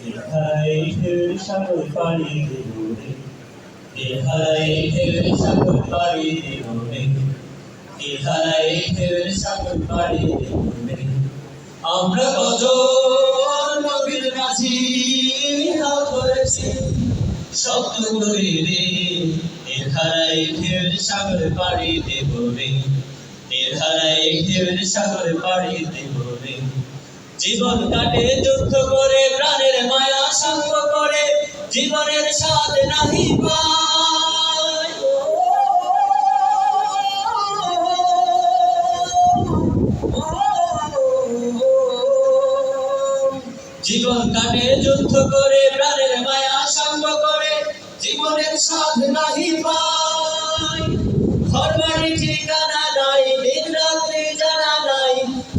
দেখাই ঢের সাগর পাড়ি দেব রে দেখাই ঢের সাগর পাড়ি দেব রে দেখাই ঢের সাগর পাড়ি দেব রে। আমরা কত নবীর মাঝি হাল করেছি শব্দ রে। জীবন কাটে, যুদ্ধ করে, প্রাণের মায়া সঙ্গ করে, জীবনের স্বাদ নাহি জীবন কাটে, যুদ্ধ করে, প্রাণের মায়া সঙ্গ করে, জীবনের স্বাদ নাহি পায়।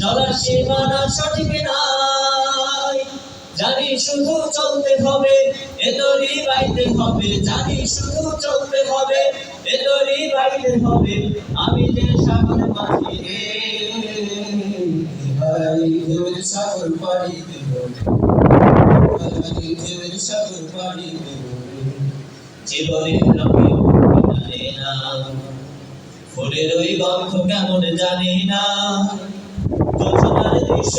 চলার সীমানা সঠিক নাই, জানি শুধু চলতে হবে এদরি বাইতে হবে, জানি শুধু চলতে হবে এদরি বাইতে হবে। আমি যে সাগর মাঝি রে সাগর দেব, সাগর পাড়ি দেব। জীবনের কেমন জানি না। যোজনার দৃশ্য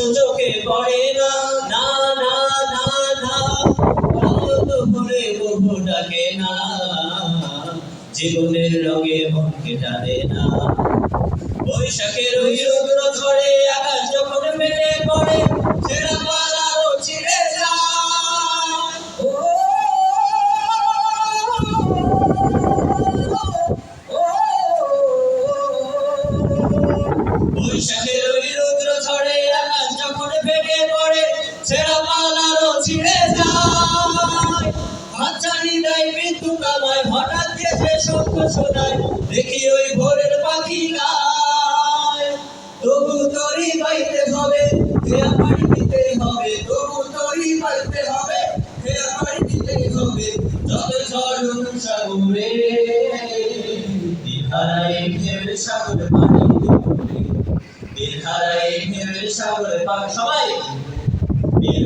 জীবনের রঙে মনকে টানে না বৈশাখের ওই রৌদ্র ঝড়ে আকাশ যখন মেলে পড়ে ছেঁড়া পালারও ছিঁড়ে বৈশাখের যায় দেয় মৃত্যু কামায়, হঠাৎ গেছে শঙ্খ শোনায়, দেখি ওই ভোরের পাখি গায় তবু তরি পাইতে হবে খেয়া পাড়ি দিতে হবে। তবু তরি পাইতে হবে খেয়া পাড়ি দিতে হবে। যবে ঝড় সাগরে দিহারায় ঢেউয়ের সাগর পানি দেবে দিহারায় ঢেউয়ের পানি সবাই